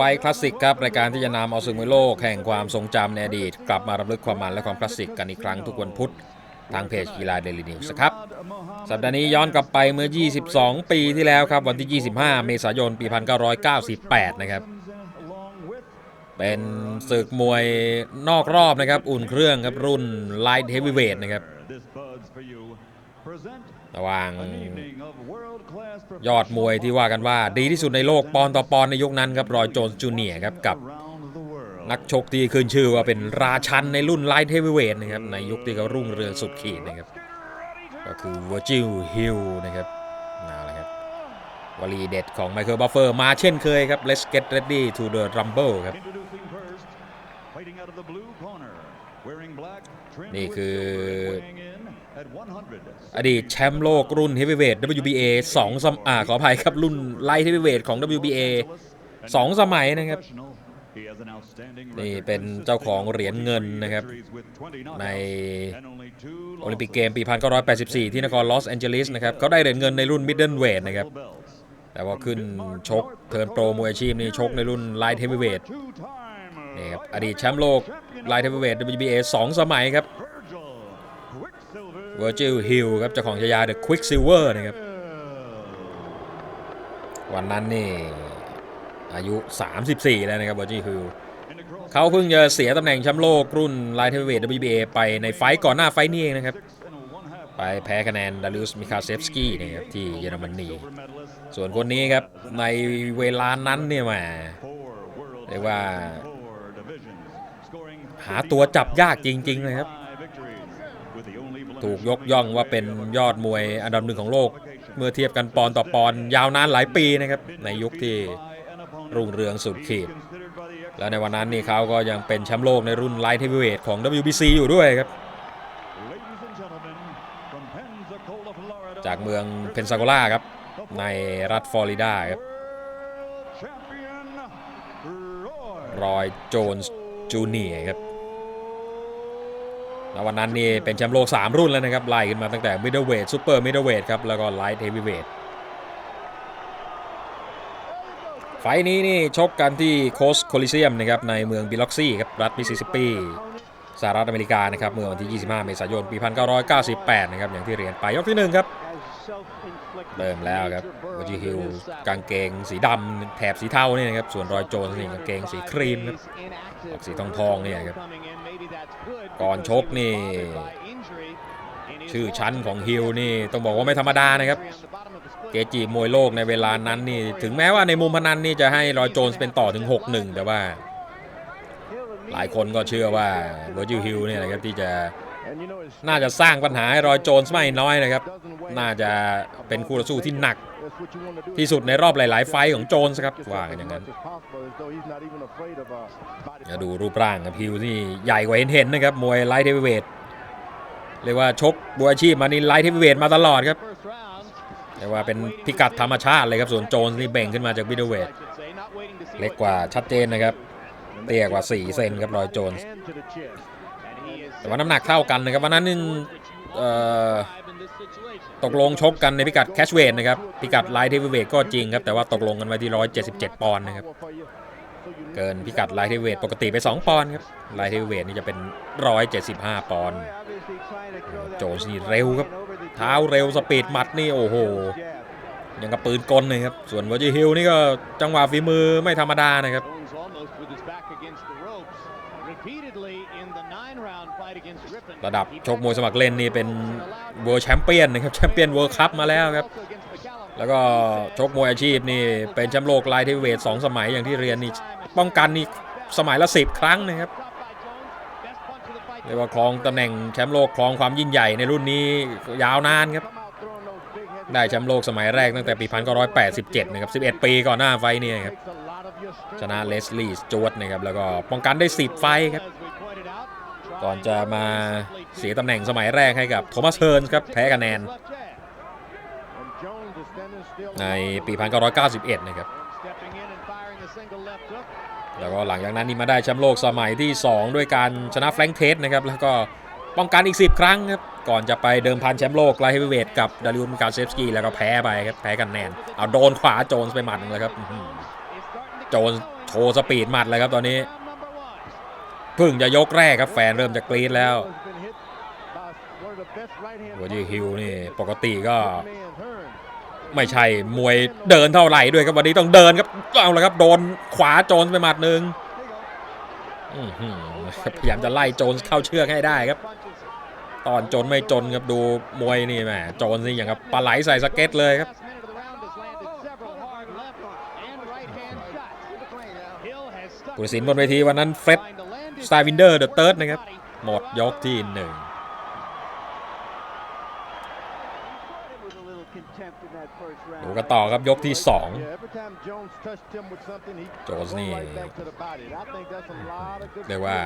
ไฟคลาสสิกครับ รายการที่จะนำเอาศึกมวยโลกแห่งความทรงจำในอดีต กลับมารำลึกความมันและความคลาสสิกกันอีกครั้งทุกวันพุธ ทางเพจกีฬาเดลินิวส์ครับ สัปดาห์นี้ย้อนกลับไปเมื่อ 22 ปีที่แล้วครับ วันที่ 25 เมษายน ปี 1998 นะครับ เป็นศึกมวยนอกรอบนะครับ อุ่นเครื่องครับรุ่นไลท์เฮฟวีเวทนะครับ ระหว่างยอดมวยที่ว่ากันว่าดีที่สุดในโลกปอนด์ต่อปอนด์ในยุคนั้นครับรอยโจนส์จูเนียร์ครับกับนักชกที่ขึ้นชื่อว่าเป็นราชันในรุ่นไลท์เฮฟวีเวทนะครับในยุคที่เขารุ่งเรืองสุดขีดนะครับ ก็คือวอร์จิลฮิลนะครับนั่นแหละครับวลีเด็ดของไมเคิลบัฟเฟอร์มาเช่นเคยครับ Let's get ready to the rumble ครับ นี่คือ อดีตแชมป์โลกรุ่นเฮฟวีเวท WBA 2สมอ่าขออภัยครับรุ่นไลท์เฮฟวีเวทของ WBA 2 สมัยนะครับ นี่เป็นเจ้าของเหรียญเงินนะครับ ในโอลิมปิกเกมปี 1984 ที่นครลอสแอนเจลิสนะครับเขาได้เหรียญเงินในรุ่นมิดเดิลเวทนะครับแต่ว่าขึ้นชกเทิร์นโปรมวยอาชีพนี่ชกในรุ่นไลท์เฮฟวีเวท นี่ครับอดีตแชมป์โลกไลท์เฮฟวีเวท WBA 2 สมัยครับเวอร์จิลฮิลครับเจ้าของฉายา The Quicksilver นะครับ วันนั้นนี่อายุ 34 แล้วนะครับเวอร์จิลฮิลเขาเพิ่งจะเสียตำแหน่งแชมป์โลกรุ่นไลท์เฮฟวีเวท WBA ไปในไฟต์ก่อนหน้าไฟต์นี้เองนะครับ ไปแพ้คะแนนดาริอุสมิคาเซฟสกี้นะครับที่เยอรมนีส่วนคนนี้ครับในเวลานั้นเนี่ยแหมาเรียกว่า หาตัวจับยากจริง ๆ เลยครับ ถูกยกย่องว่าเป็นยอดมวยอันดับหนึ่งของโลก เมื่อเทียบกันปอนต่อปอนยาวนานหลายปีนะครับ ในยุคที่รุ่งเรืองสุดขีด แล้วในวันนั้นนี่เขาก็ยังเป็นแชมป์โลกในรุ่นไลท์เฮฟวีเวทของ WBC อยู่ด้วยครับ จากเมืองเพนซาโกลาครับ ในรัฐฟลอริดาครับรอยโจนส์จูเนียครับ แล้ววันนั้นนี่เป็นแชมป์โลก 3 รุ่นแล้วนะครับ ไล่ขึ้นมาตั้งแต่มิดเดิลเวทซูเปอร์มิดเดิลเวทครับ แล้วก็ไลท์เฮฟวีเวทไฟล์นี้นี่ชกกันที่โคสโคลิเซียมนะครับในเมืองบิล็อกซี่ครับรัฐมิสซิสซิปปีสหรัฐอเมริกานะครับเมื่อวันที่ 25 เมษายน ปี 1998 นะครับอย่างที่เรียนไปยกที่ 1 ครับ เริ่มแล้วครับวอจิฮิลกางเกงสีดำแถบสีเทาเนี่ยนะครับส่วนรอยโจนส์นี่กางเกงสีครีมครับสีทองทองเนี่ยครับ ก่อนชกนี่ ชื่อชั้นของฮิลนี่ต้องบอกว่าไม่ธรรมดานะครับ เกจิมวยโลกในเวลานั้นนี่ ถึงแม้ว่าในมุมพนันนี่จะให้รอยโจนส์เป็นต่อถึง 6-1 แต่ว่า หลายคนก็เชื่อว่าเวอร์จิลฮิลเนี่ยนะครับที่จะ น่าจะสร้างปัญหาให้รอยโจนส์ไม่น้อยนะครับ น่าจะเป็นคู่ต่อสู้ที่หนัก ที่สุดในรอบหลาย ๆ ไฟของโจนส์ครับว่ากันอย่างนั้นจะดูรูปร่างกับฮิลนี่ใหญ่กว่าเห็นๆนะครับมวยไลท์เทวีเวทเรียกว่าชกบัวอาชีพมานี่ไลท์เทวีเวทมาตลอดครับเรียกว่าเป็นพิกัดธรรมชาติเลยครับส่วนโจนส์นี่เบ่งขึ้นมาจากมิดเดิลเวทเล็กกว่าชัดเจนนะครับเตี้ยกว่า 4 เซนครับรอยโจนส์ แต่ว่าน้ำหนักเท่ากันนะครับวันนั้นนี่ตกลงชกกันในพิกัดแคชเวทนะครับพิกัดไลท์เทวีเวทก็จริงครับแต่ว่าตกลงกันไว้ที่ 177 ปอนด์นะครับเกินพิกัดไลท์เทเวทปกติไป 2 ปอนด์ครับไลท์เทเวทนี่จะเป็น 175 ปอนด์โจนส์นี่เร็วครับเท้าเร็วสปีดหมัดนี่โอ้โหยังกับปืนกลเลยครับส่วนวอร์จิฮิลนี่ก็จังหวะฝีมือไม่ธรรมดานะครับ ระดับชกมวยสมัครเล่นนี่เป็นเวิร์แชมเปี้ยนนะครับแชมเปี้ยนเวิร์คัพมาแล้วครับ แล้วก็ชกมวยอาชีพนี่เป็นแชมป์โลกไลท์เทวีเวทสองสมัยอย่างที่เรียนนี่ป้องกันนี่สมัยละสิบครั้งนะครับเรียกว่าครองตำแหน่งแชมป์โลกครองความยิ่งใหญ่ในรุ่นนี้ยาวนานครับ ได้แชมป์โลกสมัยแรกตั้งแต่ปี 1987 นะครับ 11 ปีก่อนหน้าไฟต์เนี่ยครับ ชนะเลสลี่สจวตนะครับ แล้วก็ป้องกันได้ 10 ไฟครับ ก่อนจะมาเสียตำแหน่งสมัยแรกให้กับโทมัสเฮิร์นครับแพ้คะแนน ในปี 1991 นะครับ แล้วก็หลังจากนั้นนี่มาได้แชมป์โลกสมัยที่ 2 ด้วยการชนะแฟรงค์เทสนะครับ แล้วก็ป้องกันอีก 10 ครั้งครับ ก่อนจะไปเดิมพันแชมป์โลกไลท์เฮฟวีเวทกับดาริอุสมิคาเซฟสกี้แล้วก็แพ้ไปครับแพ้กันแนนเอาโดนขวาโจนส์ไปหมัดนึงเลยครับโจนโชว์สปีดหมัดเลยครับตอนนี้ เพิ่งจะยกแรกครับแฟนเริ่มจะกรี๊ดแล้ววอร์จิฮิลนี่ปกติก็ ไม่ใช่มวยเดินเท่าไหร่ด้วยครับวันนี้ต้องเดินครับเอาละครับโดนขวาโจนไปหมัดหนึ่งพยายามจะไล่โจนเข้าเชือกให้ได้ครับ ตอนจนไม่จนครับดูมวยนี่แหมโจนนี่อย่างกับปลาไหลใส่สเก็ตเลยครับผู้สินบนเวทีวันนั้นเฟร็ด สไตล์วินเดอร์เดอะเติร์ดนะครับ หมดยกที่หนึ่งดูกันต่อครับยกที่สองโจสนี่เรียกว่า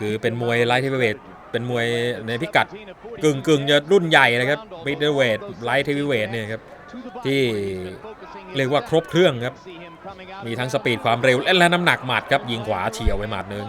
คือเป็นมวยไลท์เทเวทเป็นมวยในพิกัดกึ่งกึ่งจะรุ่นใหญ่นะครับมิดเดิลเวทไลท์เทเวทเนี่ยครับที่เรียกว่าครบเครื่องครับ มีทั้งสปีดความเร็วและน้ำหนักหมัดครับยิงขวาเฉียวไปหมัดหนึ่ง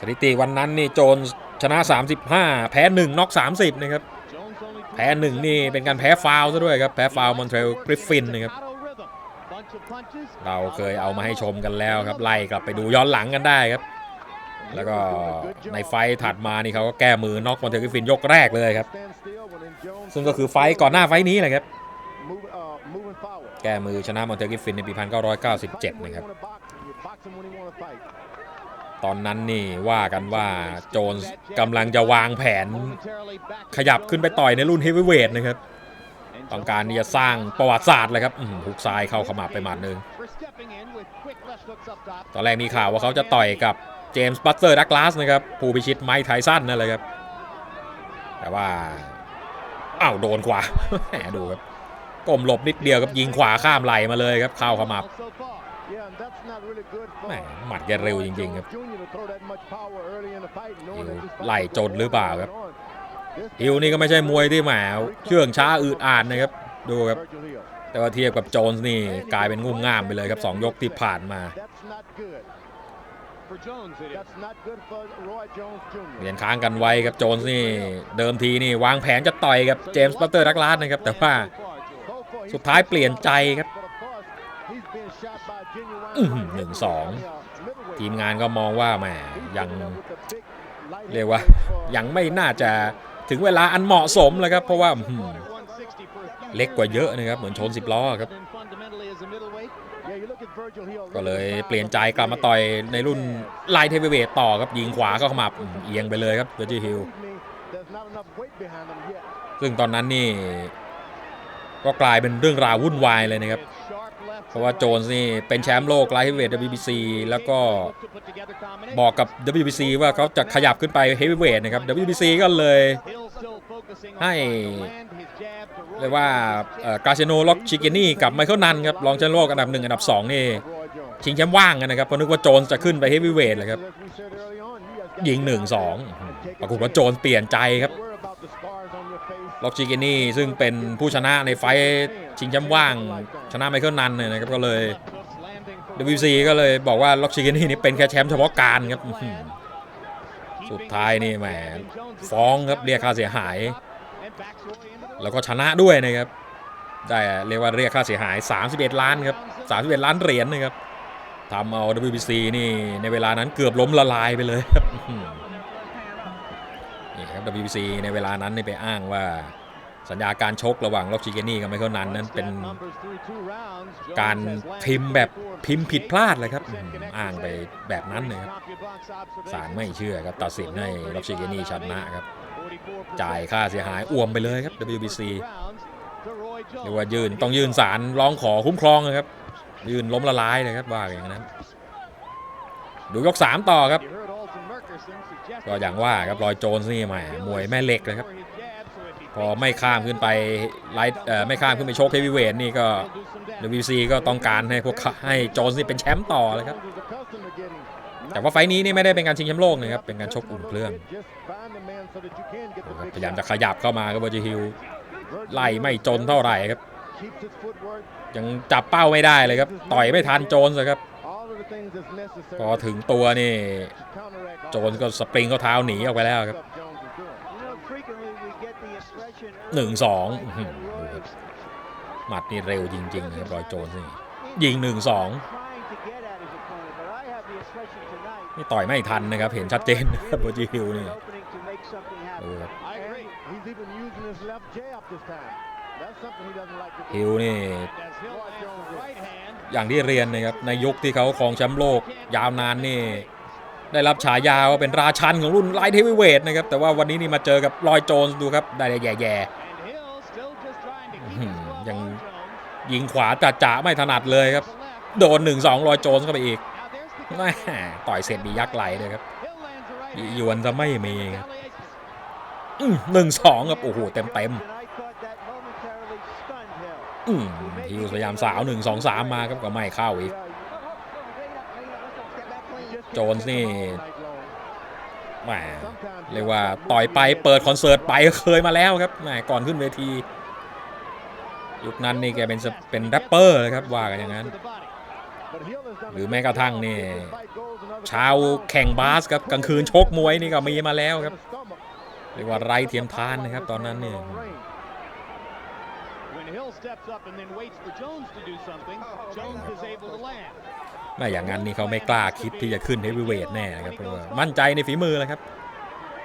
สถิติวันนั้นนี่โจนส์ชนะ 35 แพ้ 1น็อก30 นะครับ แพ้1นี่เป็นการแพ้ฟาวซะด้วยครับ แพ้ฟาวมอนเทรลกริฟฟินนะครับ เราเคยเอามาให้ชมกันแล้วครับ ไล่กลับไปดูย้อนหลังกันได้ครับ แล้วก็ในไฟถัดมานี่เขาก็แก้มือน็อกมอนเทรลกริฟฟินยกแรกเลยครับ ซึ่งก็คือไฟก่อนหน้าไฟนี้แหละครับ แก้มือชนะมอนเทลกริฟฟินในปี 1997 นะครับ ตอนนั้นนี่ว่ากันว่าโจนส์กำลังจะวางแผน ขยับขึ้นไปต่อยในรุ่นเฮฟวีเวทนะครับต้องการที่จะสร้างประวัติศาสตร์เลยครับฮุกซ้ายเข้าขมับไปหมัดหนึ่งตอนแรกมีข่าวว่าเขาจะต่อยกับเจมส์บัตเตอร์ดักลาสนะครับผู้พิชิตไมค์ไทสันนั่นเลยครับ แต่ว่าอ้าวโดนขวาแหมดูครับก้มหลบนิดเดียวกับยิงขวาข้ามไหลมาเลยครับเข้าขมับ แหมหมัดแกเร็วจริงๆครับไล่จนหรือเปล่าครับฮิวนี่ก็ไม่ใช่มวยที่แหมเชื่องช้าอืดอาดนะครับ ดูครับ แต่ว่าเทียบกับโจนส์นี่กลายเป็นงุ่มง่ามไปเลยครับสองยกที่ผ่านมาเรียนค้างกันไว้ครับโจนส์นี่เดิมทีนี่วางแผนจะต่อยกับเจมส์บัตเตอร์ดักลาสนะครับ แต่ว่าสุดท้ายเปลี่ยนใจครับอื้อ หนึ่งสองทีมงานก็มองว่าแหมยังเรียกว่ายังไม่น่าจะถึงเวลาอันเหมาะสมแล้วครับ เพราะว่าเล็กกว่าเยอะนะครับ เหมือนชนสิบล้อครับ ก็เลยเปลี่ยนใจกลับมาต่อยในรุ่นไลท์เทเวเวทต่อครับยิงขวาเข้าขมับเอียงไปเลยครับเวอร์จิฮิลซึ่งตอนนั้นนี่ ก็กลายเป็นเรื่องราววุ่นวายเลยนะครับ ราะว่าโจนส์นี่เป็นแชมป์โลกไลท์เวท WBC แล้วก็บอกกับ WBC ว่าเขาจะขยับขึ้นไปเฮฟวีเวทนะครับ WBC ก็เลยให้เรียกว่ากาเชโนล็อกชิเกนี่กับไมเคิลนันครับรองแชมป์โลกอันดับหนึ่งอันดับสองนี่ชิงแชมป์ว่างกันนะครับเพราะนึกว่าโจนส์จะขึ้นไปเฮฟวีเวทเลยครับยิงหนึ่งสองปรากฏว่าโจนส์เปลี่ยนใจครับ ล็อกชิเกนี่ซึ่งเป็นผู้ชนะในไฟชิงแชมป์ว่าง ชนะไมเคิลนันเนี่ยนะครับก็เลย WC ก็เลยบอกว่าล็อกชิเกนี่นี่เป็นแค่แชมป์เฉพาะการครับสุดท้ายนี่แหมฟ้องครับเรียกค่าเสียหาย แล้วก็ชนะด้วยนะครับได้เรียกว่าเรียกค่าเสียหาย 31 ล้านครับ31 ล้านเหรียญนะครับทำเอา WBC นี่ในเวลานั้นเกือบล้มละลายไปเลยครับ WBC ในเวลานั้นนี่ไปอ้างว่าสัญญาการชกระหว่างล็อกชิเกนี่กับไมเคิลนันนั้นเป็นการพิมพ์แบบพิมพ์ผิดพลาดเลยครับอ,อ้างไปแบบนั้นเลยครับศาลไม่เชื่อครับตัดสินให้ล็อกชิเกนี่ชนะครับ จ่ายค่าเสียหายอ่วมไปเลยครับ WBC เรียกว่ายืนต้องยืนศาลร้องขอคุ้มครองนะครับ ยืนล้มละลายเลยครับว่าอย่างนั้น ดูยก 3 ต่อครับ ก็อย่างว่าครับรอยโจนส์นี่แหมมวยแม่เหล็กเลยครับ พอไม่ข้ามขึ้นไปไลท์ไม่ข้ามขึ้นไปโชคเฮฟวีเวทนี่ก็ WBC ก็ต้องการให้พวกขาให้โจนส์นี่เป็นแชมป์ต่อเลยครับแต่ว่าไฟท์นี้นี่ไม่ได้เป็นการชิงแชมป์โลกนะครับ เป็นการชกอุ่นเครื่อง พยายามจะขยับเข้ามาครับเวอร์จิฮิลไล่ไม่จนเท่าไหร่ครับ ยังจับเป้าไม่ได้เลยครับ ต่อยไม่ทันโจนส์เลยครับ พอถึงตัวนี่ โจนก็สปริงเขาเท้าหนีออกไปแล้วครับหนึ่งสองหมัดนี่เร็วจริงๆนะครับรอยโจนนี่ยิง1-2 trying to get at his opponent, but I have the impression tonight นี่ต่อยไม่ทันนะครับ เห็นชัดเจนครับโบจิฮิล an นี่ดูครับ I agree. He's even using his left jab this time. That's something he doesn't like to do. ฮิลนี่ As Hill lands the right hand. อย่างที่เรียนนะครับในยุคที่เขาครองแชมป์โลกยาวนานนี่ ได้รับฉายาว่าเป็นราชันของรุ่นไลท์เฮฟวีเวทนะครับ แต่ว่าวันนี้นี่มาเจอกับลอยโจนส์ดูครับ ได้แต่แย่ And Hill still just trying to keep Hmm, his glove yang- on Jones. ๆยิงขวาจัดจะไม่ถนัดเลยครับ To the left. โดน1-2ลอยโจนส์เข้าไปอีก Now there's the แม่ต่อยเสร็จมียักษ์ไหลเลยครับ Hill lands the right ย hand. วนจะไม่มีครับ Retaliation. หนึ่งสองครับโอ้โหเต็มเต็ม อืมฮิลพยายามสาวหนึ่งสองสามมาครับก็ไม่เข้าอีก โจนส์นี่แหมเรียกว่าต่อยไปเปิดคอนเสิร์ตไปเคยมาแล้วครับแหมก่อนขึ้นเวที ยุคนั้นนี่แกเป็นเป็นแรปเปอร์เลยครับว่ากันอย่างนั้น หรือแม้กระทั่งนี่ชาวแข่งบาสครับกลางคืนชกมวยนี่ก็มีมาแล้วครับเรียกว่าไร้เทียมทานนะครับตอนนั้นเนี่ย Hill steps up and then waits for Jones to do something, Jones is able to land. ไม่อย่างนั้นนี่เขาไม่กล้าคิดที่จะขึ้นเฮฟวีเวทแน่นะครับเพราะว่ามั่นใจในฝีมือเลยครับ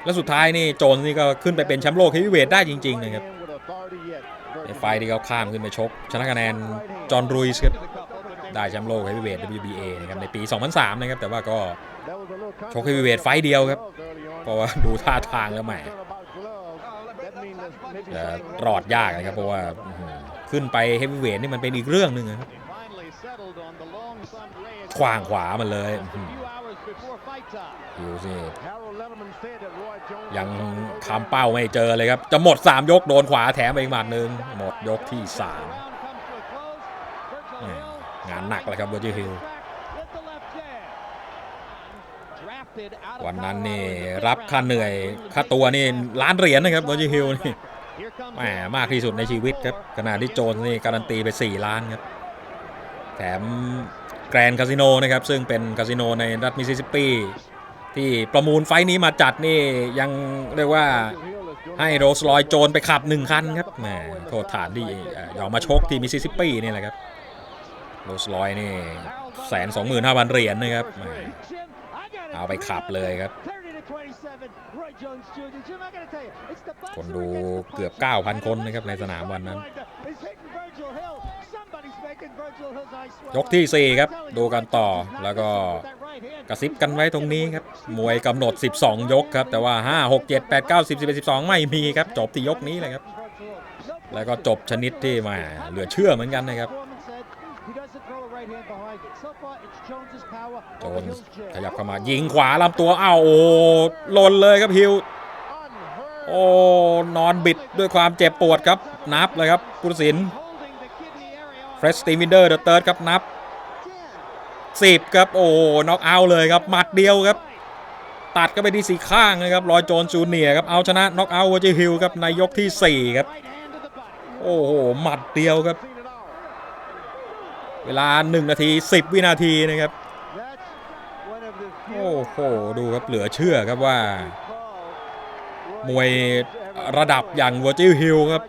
แล้วสุดท้ายนี่โจนส์นี่ก็ขึ้นไปเป็นแชมป์โลกเฮฟวีเวทได้จริงๆนะครับในไฟล์ที่เขาข้ามขึ้นไปชก ชนะคะแนนจอห์นรุยส์ครับได้แชมป์โลกเฮฟวีเวท WBA นะครับในปี 2003 นะครับแต่ว่าก็ชกเฮฟวีเวทไฟต์เดียวครับ เพราะว่าดูท่าทางแล้วแหม จะรอดยากนะครับ เพราะว่าขึ้นไปเฮฟวีเวทนี่มันเป็นอีกเรื่องหนึ่งครับขวางขวามันเลยดูสิยังคำเป้าไม่เจอเลยครับ จะหมด 3 ยกโดนขวาแถมไปอีกหมัดหนึ่งหมดยกที่ 3 งานหนักเลยครับเวอร์จิฮิล วันนั้นนี่ Colorado in the รับ fifth ค่า round. เหนื่อยค่าตัวนี่ล้านเหรียญนะครับเวอร์จิฮิลนี่ Here comes แหม Hill. มากที่สุดในชีวิตครับขณะที่โจนส์นี่การันตีไป 4 ล้านครับ แถมแกรนด์คาสิโนนะครับ ซึ่งเป็นคาสิโนในรัฐมิสซิสซิปปีที่ประมูลไฟท์นี้มาจัดนี่ยังเรียกว่าให้โรสลอยโจนไปขับหนึ่งคันครับแหมโทษฐานที่เอ่อยอมมาชกที่มิสซิสซิปปีนี่แหละครับโรสลอยนี่แสนสองหมื่นห้าพันเหรียญนะครับแหม เอาไปขับเลยครับ คนดูเกือบ 9,000 คนนะครับในสนามวันนั้น ยกทีสี่ 4 ครับ ดูกันต่อแล้วก็กระซิบกันไว้ตรงนี้ครับ มวยกำหนด 12 ยกครับ แต่ว่า 5 6 7 8 9 10 11 12 ไม่มีครับ จบที่ยกนี้เลยครับ แล้วก็จบชนิดที่มาเหลือเชื่อเหมือนกันนะครับ โจนขยับเข้ามายิงขวาลำตัวอ้าวโอ้หล่นเลยครับฮิวโอ้นอนบิดด้วยความเจ็บปวดครับนับเลยครับพุศิลป์เฟรชสตีวินเดอร์เดอะเติร์ดครับนับ10ครับโอ้น็อกเอาเลยครับหมัดเดียวครับ ตัดก็ไปที่สีข้างนะครับรอยโจนจูเนียครับเอาชนะน็อกเอาวอร์จิฮิลครับในยกที่ 4 ครับ โอ้โหหมัดเดียวครับ เวลา 1 นาที 10 วินาทีนะครับ โอ้โห ดูครับเหลือเชื่อครับว่า มวยระดับอย่างวอร์จิฮิลครับ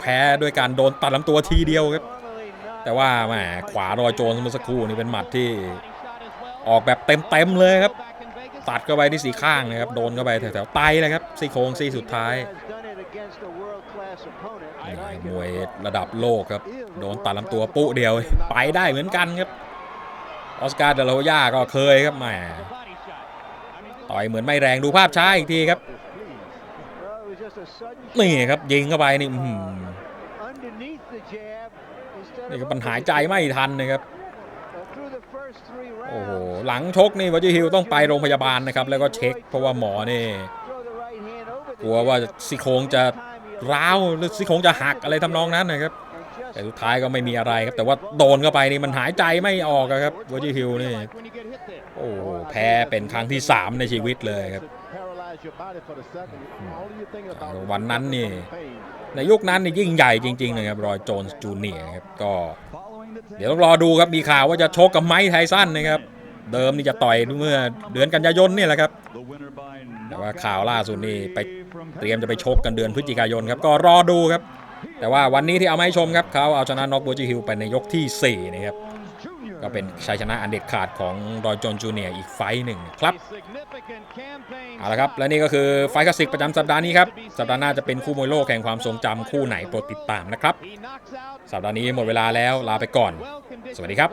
แพ้ด้วยการโดนตัดลำตัวทีเดียวครับ แต่ว่าแหมขวารอยโจนส์เมื่อสักครู่นี่เป็นหมัดที่ออกแบบเต็มๆเลยครับ ตัดเข้าไปที่สีข้างนะครับ โดนเข้าไปแถวๆไตเลยครับซี่โครงซี่สุดท้ายมวยระดับโลกครับ โดนตัดลำตัวปุ๊เดียว ไปได้เหมือนกันครับ ออสการ์เดลโฮย่าก็เคยครับแหมต่อยเหมือนไม่แรงดูภาพช้าอีกทีครับนี่ครับยิงเข้าไปนี่อื้อหือนี่ก็ปัญหาใจไม่ทันนะครับโอ้โหหลังชกนี่วอจิฮิลต้องไปโรงพยาบาลนะครับ แล้วก็เช็ค เพราะว่าหมอนี่กลัวว่าซี่โครงจะร้าวหรือซี่โครงจะหักอะไรทำนองนั้นนะครับ แต่สุดท้ายก็ไม่มีอะไรครับ แต่ว่าโดนเข้าไปนี่มันหายใจไม่ออกครับวอจิฮิลนี่โอ้แพ้เป็นครั้งที่ 3 ในชีวิตเลยครับวันนั้นนี่ ในยุคนั้นนี่ยิ่งใหญ่จริงๆนะครับรอยโจนส์จูเนียร์ครับก็เดี๋ยวต้องรอดูครับมีข่าวว่าจะชกกับไมค์ไทสันนะครับเดิมนี่จะต่อยเมื่อเดือนกันยายนนี่แหละครับแต่ว่าข่าวล่าสุดนี่ไปเตรียมจะไปชกกันเดือนพฤศจิกายนครับก็รอดูครับ แต่ว่าวันนี้ที่เอามาให้ชมครับเขาเอาชนะน็อกบัวจิฮิลไปในยกที่ 4 นะครับ ก็เป็นชัยชนะอันเด็ดขาดของรอยจอนจูเนียอีกไฟหนึ่งครับเอาละครับและนี่ก็คือไฟคลาสสิกประจำสัปดาห์นี้ครับ สัปดาห์หน้าจะเป็นคู่มวยโลกแห่งความทรงจำคู่ไหนโปรดติดตามนะครับ สัปดาห์นี้หมดเวลาแล้วลาไปก่อน สวัสดีครับ